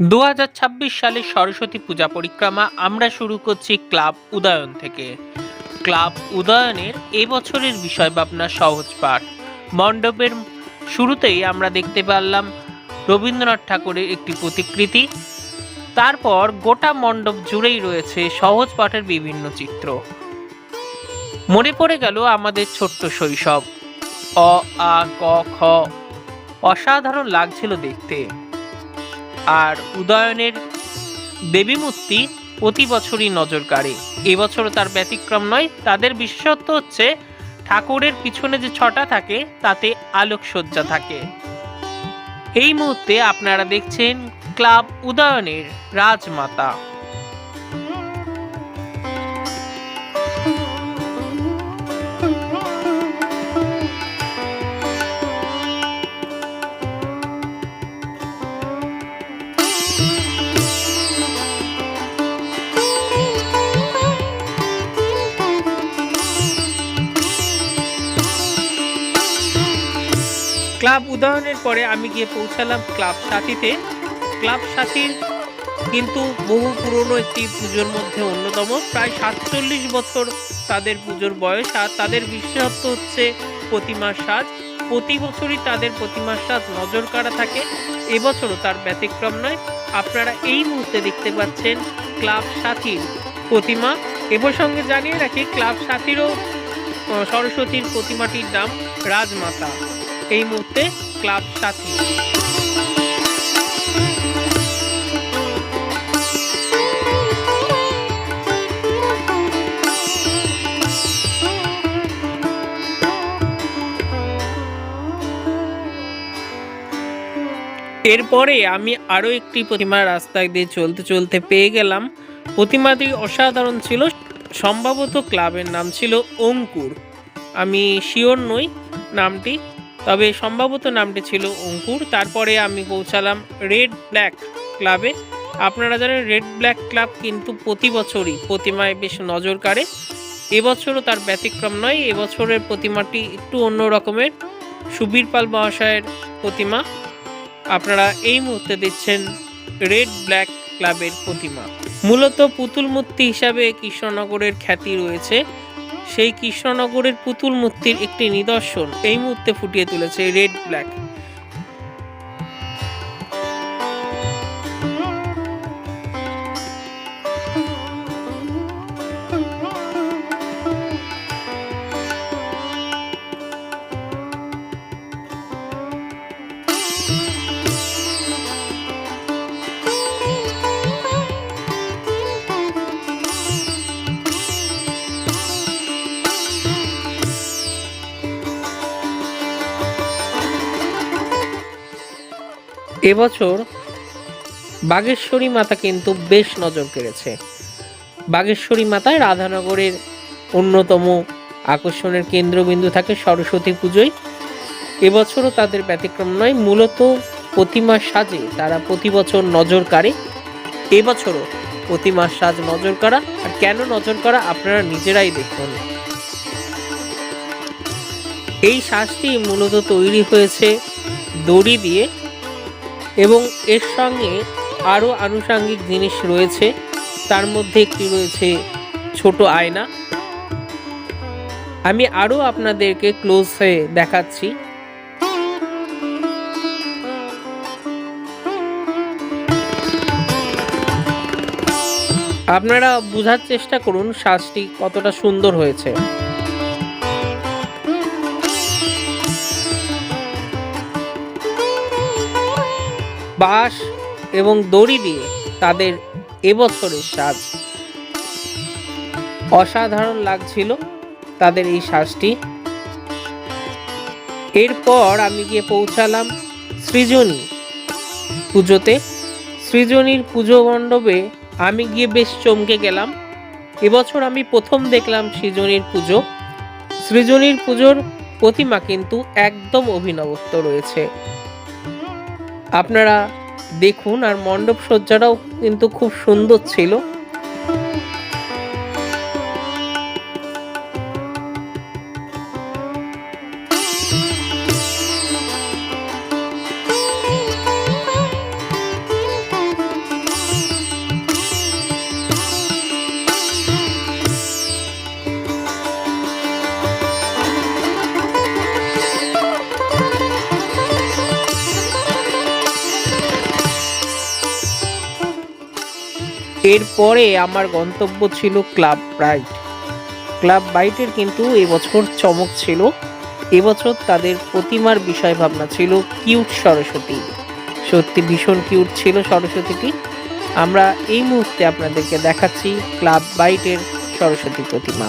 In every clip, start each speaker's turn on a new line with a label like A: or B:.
A: দু হাজার ছাব্বিশ সালের সরস্বতী পূজা পরিক্রমা আমরা শুরু করছি ক্লাব উদয়ন থেকে। ক্লাব উদয়নের এবছরের বিষয় ভাবনা সহজ পাঠ। মণ্ডপের শুরুতেই আমরা দেখতে পারলাম রবীন্দ্রনাথ ঠাকুরের একটি প্রতিকৃতি। তারপর গোটা মণ্ডপ জুড়েই রয়েছে সহজ পাঠের বিভিন্ন চিত্র। মনে পড়ে গেল আমাদের ছোট্ট শৈশব। অ, আ, ক, খ অসাধারণ লাগছিল দেখতে। আর উদয়নের দেবী মূর্তি প্রতি বছরই নজর কাড়ে। এবছরও তার ব্যতিক্রম নয়, তাদের বিশেষত্ব হচ্ছে ঠাকুরের পিছনে যে ছটা থাকে, তাতে আলোকসজ্জা থাকে। এই মুহূর্তে আপনারা দেখছেন ক্লাব উদয়নের রাজমাতা। ক্লাব উদয়নের পরে আমি গিয়ে পৌঁছালাম ক্লাব সাথীতে। ক্লাব সাথীর কিন্তু বহু পুরনো একটি পুজোর মধ্যে অন্যতম। প্রায় সাতচল্লিশ বছর তাদের পুজোর বয়স আর তাদের বিশেষত্ব হচ্ছে প্রতিমার সাজ। প্রতি বছরই তাদের প্রতিমার সাজ নজর কাড়া থাকে। এবছরও তার ব্যতিক্রম নয়। আপনারা এই মুহূর্তে দেখতে পাচ্ছেন ক্লাব সাথীর প্রতিমা। এ প্রসঙ্গে জানিয়ে রাখি, ক্লাব সাথীরও সরস্বতীর প্রতিমাটির নাম রাজমাতা। এই মুহূর্তে ক্লাব সাথী। এরপরে আমি আরও একটি প্রতিমা রাস্তায় দিয়ে চলতে চলতে পেয়ে গেলাম। প্রতিমাটি অসাধারণ ছিল। সম্ভবত ক্লাবের নাম ছিল অঙ্কুর। আমি শিওর নই, নামটি তবে সম্ভবত নামটি ছিল অঙ্কুর। তারপরে আমি পৌঁছালাম রেড ব্ল্যাক ক্লাবে আপনারা জানেন রেড ব্ল্যাক ক্লাব কিন্তু প্রতি বছরই প্রতিমায় বেশ নজর কাড়ে। এবছরও তার ব্যতিক্রম নয় এবছরের প্রতিমাটি একটু অন্য রকমের। সুবীর পাল মহাশয়ের প্রতিমা। আপনারা এই মুহূর্তে দেখছেন রেড ব্ল্যাক ক্লাবের প্রতিমা। মূলত পুতুল মূর্তি হিসাবে কৃষ্ণনগরের খ্যাতি রয়েছে। সেই কৃষ্ণনগরের পুতুল মূর্তির একটি নিদর্শন এই মুহূর্তে ফুটিয়ে তুলেছে রেড ব্ল্যাক। এবছর বাগেশ্বরী মাতা কিন্তু বেশ নজর কেড়েছে। বাগেশ্বরী মাতায় রাধানগরের অন্যতম আকর্ষণের কেন্দ্রবিন্দু থাকে সরস্বতী পুজোয়। এবছরও তাদের ব্যতিক্রম নয়, মূলত প্রতিমার সাজে তারা প্রতি বছর নজর কাড়ে। এবছরও প্রতিমার সাজ নজর কাড়া। আর কেন নজর কাড়া আপনারা নিজেরাই দেখুন। এই সাজটি মূলত তৈরি হয়েছে দড়ি দিয়ে এবং এর সঙ্গে আরও আনুষাঙ্গিক জিনিস রয়েছে। তার মধ্যে একটি রয়েছে ছোট আয়না। আমি আরও আপনাদেরকে ক্লোজে দেখাচ্ছি। আপনারা বোঝার চেষ্টা করুন সাজটি কতটা সুন্দর হয়েছে। বাঁশ এবং দড়ি দিয়ে তাদের এবছরের সাজ। অসাধারণ লাগছিল তাদের এই সাজটি। এরপর আমি গিয়ে পৌঁছালাম সৃজনী পুজোতে। সৃজনীর পুজো মণ্ডপে আমি গিয়ে বেশ চমকে গেলাম। এবছর আমি প্রথম দেখলাম সৃজনীর পুজো। সৃজনীর পুজোর প্রতিমা কিন্তু একদম অভিনবত্ব রয়েছে। আপনারা দেখুন আর মণ্ডপ সজ্জাটাও কিন্তু খুব সুন্দর ছিল। এরপরে আমার গন্তব্য ছিল ক্লাব ব্রাইট। ক্লাব বাইটের কিন্তু এবছর চমক ছিল। এবছর তাদের প্রতিমার বিষয় ভাবনা ছিল কিউট সরস্বতী। সত্যি ভীষণ কিউট ছিল সরস্বতীটি। আমরা এই মুহূর্তে আপনাদেরকে দেখাচ্ছি ক্লাব বাইটের সরস্বতী প্রতিমা।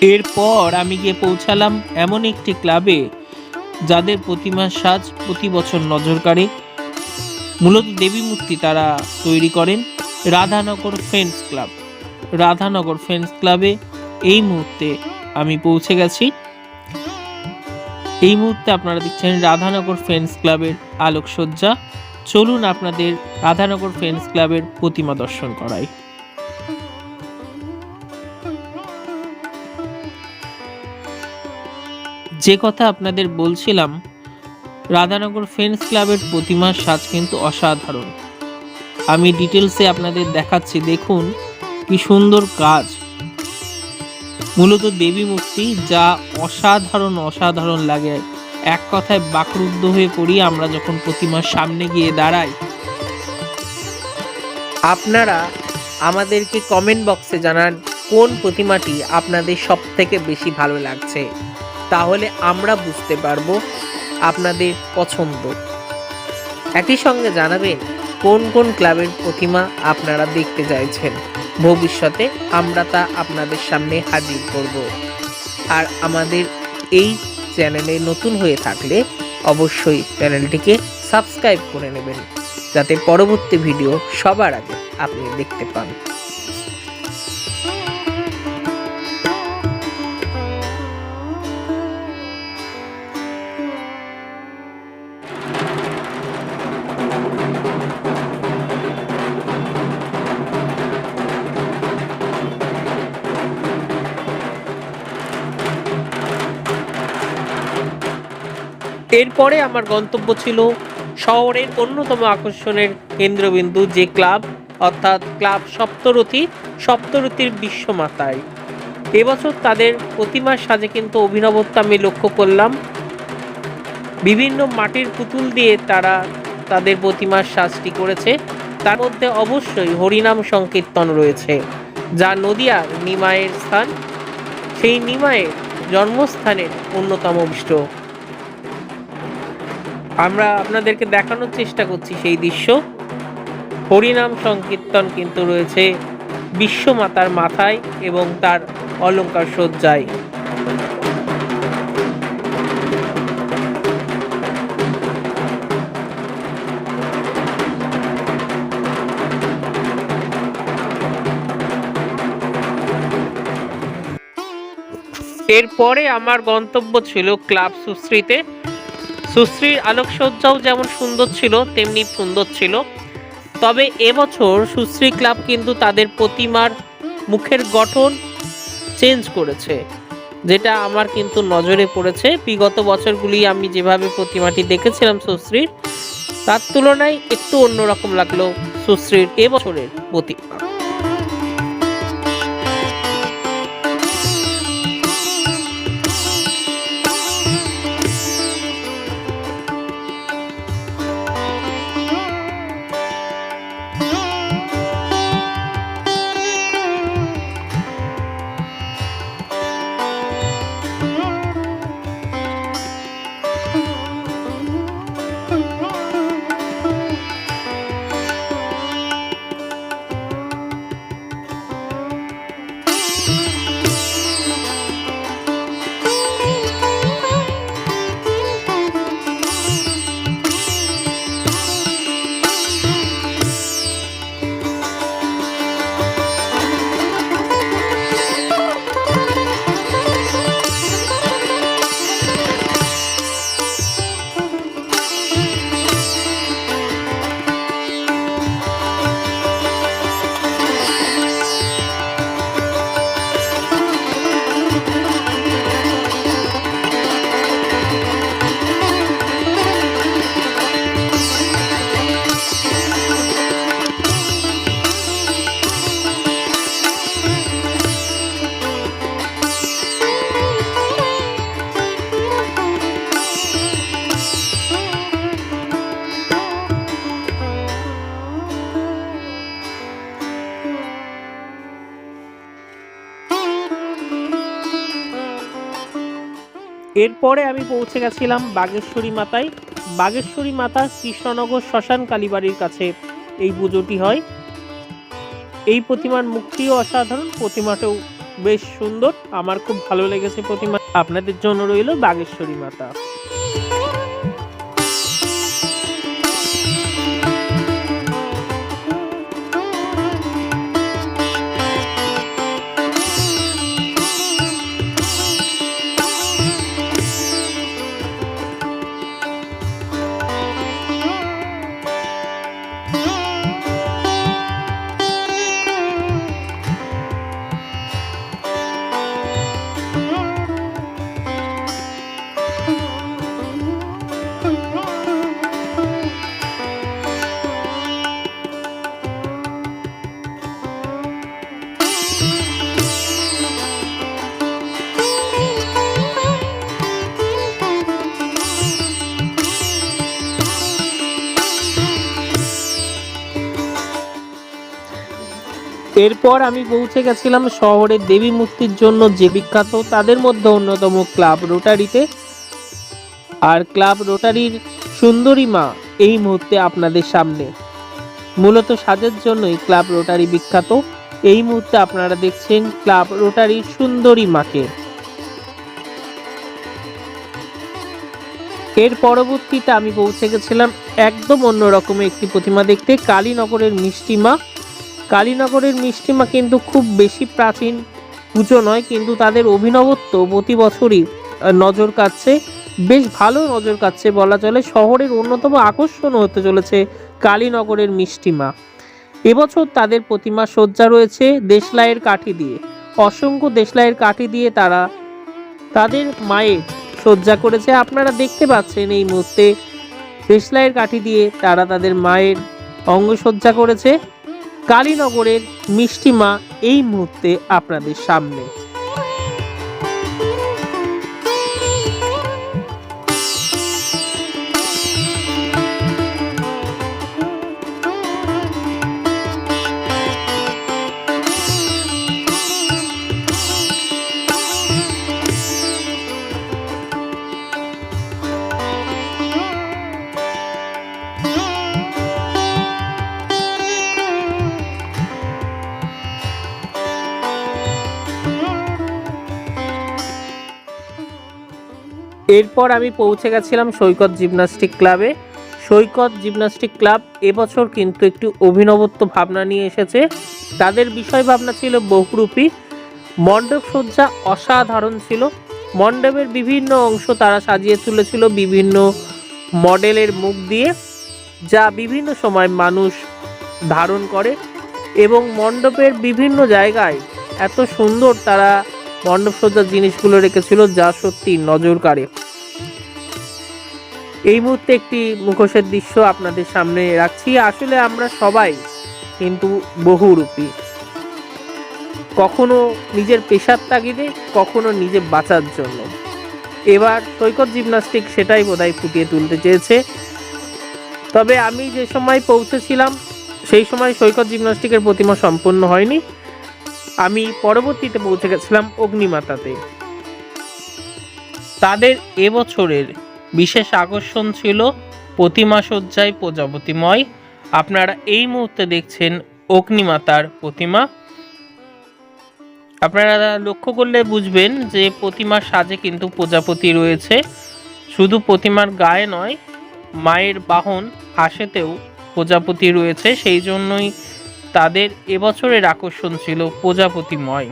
A: এরপর আমি গিয়ে পৌঁছালাম এমন একটি ক্লাবে যাদের প্রতিমার সাজ প্রতি বছর নজর কাড়ে। মূলত দেবী মূর্তি তারা তৈরি করেন Radhanagar friends club. Radhanagar friends ক্লাবে এই মুহূর্তে আমি পৌঁছে গেছি। এই মুহূর্তে আপনারা দেখছেন রাধানগর ফ্রেন্ডস ক্লাবের আলোকসজ্জা। চলুন আপনাদের রাধানগর ফ্রেন্ডস ক্লাবের প্রতিমা দর্শন করাই। যে কথা আপনাদের বলছিলাম, রাধানগর ফ্রেন্ডস ক্লাবের প্রতিমার সাজ কিন্তু অসাধারণ। আমি ডিটেলসে আপনাদের দেখাচ্ছি, দেখুন কি সুন্দর কাজ। মূলত দেবী মূর্তি যা অসাধারণ অসাধারণ লাগে। এক কথায় বাকরুদ্ধ হয়ে পড়ি আমরা যখন প্রতিমার সামনে গিয়ে দাঁড়াই। আপনারা আমাদেরকে কমেন্ট বক্সে জানান, কোন প্রতিমাটি আপনাদের সব থেকে বেশি ভালো লাগছে। তাহলে আমরা বুঝতে পারব আপনাদের পছন্দ। একই সঙ্গে জানাবেন, কোন কোন ক্লাবের প্রতিমা আপনারা দেখতে চাইছেন? ভবিষ্যতে আমরা তা আপনাদের সামনে হাজির করব। আর আমাদের এই চ্যানেলে নতুন হয়ে থাকলে অবশ্যই চ্যানেলটিকে সাবস্ক্রাইব করে নেবেন, যাতে পরবর্তী ভিডিও সবার আগে আপনি দেখতে পান। এরপরে আমার গন্তব্য ছিল শহরের অন্যতম আকর্ষণের কেন্দ্রবিন্দু, যে ক্লাব, অর্থাৎ ক্লাব সপ্তরথী, সপ্তরথীর বিশ্বমাতায়। এবছর তাদের প্রতিমার সাজে কিন্তু অভিনবত্ব আমি লক্ষ্য করলাম। বিভিন্ন মাটির পুতুল দিয়ে তারা তাদের প্রতিমার সাজটি করেছে। তার মধ্যে অবশ্যই হরিনাম সংকীর্তন রয়েছে, যা নদিয়ার নিমায়ের স্থান। সেই নিমায়ের জন্মস্থানের অন্যতম বিষ্ট আমরা আপনাদেরকে দেখানোর চেষ্টা করছি সেই দৃশ্য। হরিনাম সংকীর্তন কিন্তু রয়েছে বিশ্বমাতার মাথায় এবং তার অলঙ্কার সজ্জায় এরপরে আমার গন্তব্য ছিল ক্লাব সুশ্রীতে। সুশ্রীর আলোকসজ্জাও যেমন সুন্দর ছিল, তেমনি সুন্দর ছিল। তবে এবছর সুশ্রী ক্লাব কিন্তু তাদের প্রতিমার মুখের গঠন চেঞ্জ করেছে, যেটা আমার কিন্তু নজরে পড়েছে। বিগত বছরগুলি আমি যেভাবে প্রতিমাটি দেখেছিলাম সুশ্রীর, তার তুলনায় একটু অন্যরকম লাগল সুশ্রীর এবছরের প্রতিমা। এরপরে আমি পৌঁছে গেছিলাম বাগেশ্বরী মাতায়। বাগেশ্বরী মাতা কৃষ্ণনগর শ্মশান কালীবাড়ির কাছে এই পুজোটি হয়। এই প্রতিমার মুক্তিও অসাধারণ, প্রতিমাটাও বেশ সুন্দর। আমার খুব ভালো লেগেছে প্রতিমা। আপনাদের জন্য রইল বাগেশ্বরী মাতা। এরপর আমি পৌঁছে গেছিলাম শহরের দেবী মূর্তির জন্য যে বিখ্যাত, তাদের মধ্যে অন্যতম ক্লাব রোটারিতে। আর ক্লাব রোটারির সুন্দরী মা এই মুহূর্তে আপনাদের সামনে। মূলত সাজের জন্যই ক্লাব রোটারি বিখ্যাত। এই মুহূর্তে আপনারা দেখছেন ক্লাব রোটারির সুন্দরী মাকে। এর পরবর্তীতে আমি পৌঁছে গেছিলাম একদম অন্যরকমের একটি প্রতিমা দেখতে, কালীনগরের মিষ্টি মা। কালীনগরের মিষ্টিমা কিন্তু খুব বেশি প্রাচীন পুজো নয়, কিন্তু তাদের অভিনবত্ব প্রতি বছরই নজর কাটছে বেশ ভালো নজর কাটছে বলা চলে, শহরের অন্যতম আকর্ষণ হতে চলেছে কালীনগরের মিষ্টিমা। এবছর তাদের প্রতিমা সজ্জা রয়েছে দেশলাইয়ের কাঠি দিয়ে। অসংখ্য দেশলাইয়ের কাঠি দিয়ে তারা তাদের মায়ের সজ্জা করেছে। আপনারা দেখতে পাচ্ছেন এই মুহূর্তে দেশলাইয়ের কাঠি দিয়ে তারা তাদের মায়ের অঙ্গসজ্জা করেছে। কালীনগরের মিষ্টিমা এই মুহূর্তে আপনাদের সামনে। এরপর আমি পৌঁছে গেছিলাম সৈকত জিমনাস্টিক ক্লাবে। সৈকত জিমনাস্টিক ক্লাব এবছর কিন্তু একটু অভিনবত্ব ভাবনা নিয়ে এসেছে। তাদের বিষয় ভাবনা ছিল বহুরূপী। মণ্ডপ সজ্জা অসাধারণ ছিল। মণ্ডপের বিভিন্ন অংশ তারা সাজিয়ে তুলেছিল বিভিন্ন মডেলের মুখ দিয়ে, যা বিভিন্ন সময় মানুষ ধারণ করে এবং মণ্ডপের বিভিন্ন জায়গায় এত সুন্দর তারা মণ্ডপ সজ্জার জিনিসগুলো রেখেছিল যা সত্যি নজর কাড়ে এই মুহূর্তে একটি মুখোশের দৃশ্য আপনাদের সামনে রাখছি। আসলে আমরা সবাই কিন্তু বহুরূপী। কখনো নিজের পেশার তাগিদে, কখনো নিজে বাঁচার জন্য। এবার সৈকত জিমনাস্টিক সেটাই বোধহয় ফুটিয়ে তুলতে চেয়েছে। তবে আমি যে সময় পৌঁছেছিলাম, সেই সময় সৈকত জিমনাস্টিকের প্রতিমা সম্পন্ন হয়নি। আমি পরবর্তীতে পৌঁছে গেছিলাম অগ্নিমাতাতে। তাদের এবছরের বিশেষ আকর্ষণ ছিল প্রতিমা সজ্জায় প্রজাপতিময়। আপনারা এই মুহূর্তে দেখছেন অগ্নিমাতার প্রতিমা। আপনারা লক্ষ্য করলে বুঝবেন যে প্রতিমার সাজে কিন্তু প্রজাপতি রয়েছে। শুধু প্রতিমার গায়ে নয়, মায়ের বাহন হাসেতেও প্রজাপতি রয়েছে। সেই জন্যই তাদের এবছরের আকর্ষণ ছিল প্রজাপতিময়,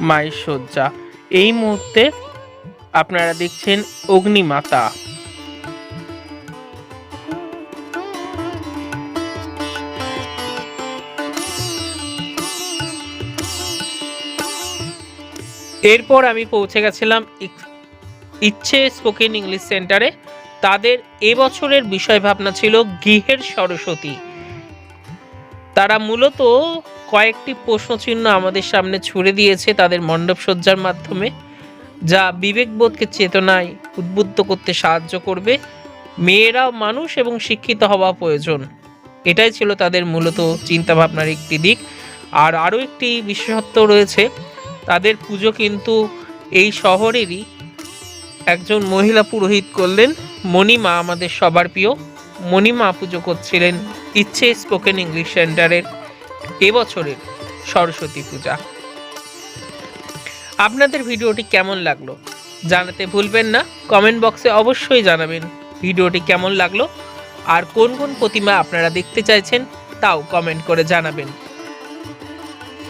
A: মায়ের শয্যা। এই মুহূর্তে আপনারা দেখছেন অগ্নিমাতা। এরপর আমি পৌঁছে গেছিলাম ইচ্ছে স্পোকেন ইংলিশ সেন্টারে। তাদের এবছরের বিষয় ভাবনা ছিল গৃহের সরস্বতী। তারা মূলত কয়েকটি প্রশ্নচিহ্ন আমাদের সামনে ছুড়ে দিয়েছে তাদের মণ্ডপ সজ্জার মাধ্যমে, যা বিবেকবোধকে চেতনায় উদ্বুদ্ধ করতে সাহায্য করবে। মেয়েরাও মানুষ এবং শিক্ষিত হওয়া প্রয়োজন। এটাই ছিল তাদের মূলত চিন্তাভাবনার একটি দিক। আর আরও একটি বিশেষত্ব রয়েছে তাদের পুজো কিন্তু এই শহরেরই একজন মহিলা পুরোহিত করলেন। মণিমা আমাদের সবার প্রিয়। মণিমা পুজো করছিলেন ইচ্ছে স্পোকেন ইংলিশ সেন্টারের এবছরের সরস্বতী পূজা। আপনাদের ভিডিওটি কেমন লাগল জানাতে ভুলবেন না। কমেন্ট বক্সে অবশ্যই জানাবেন ভিডিওটি কেমন লাগল। আর কোন কোন প্রতিমা আপনারা দেখতে চাইছেন তাও কমেন্ট করে জানাবেন।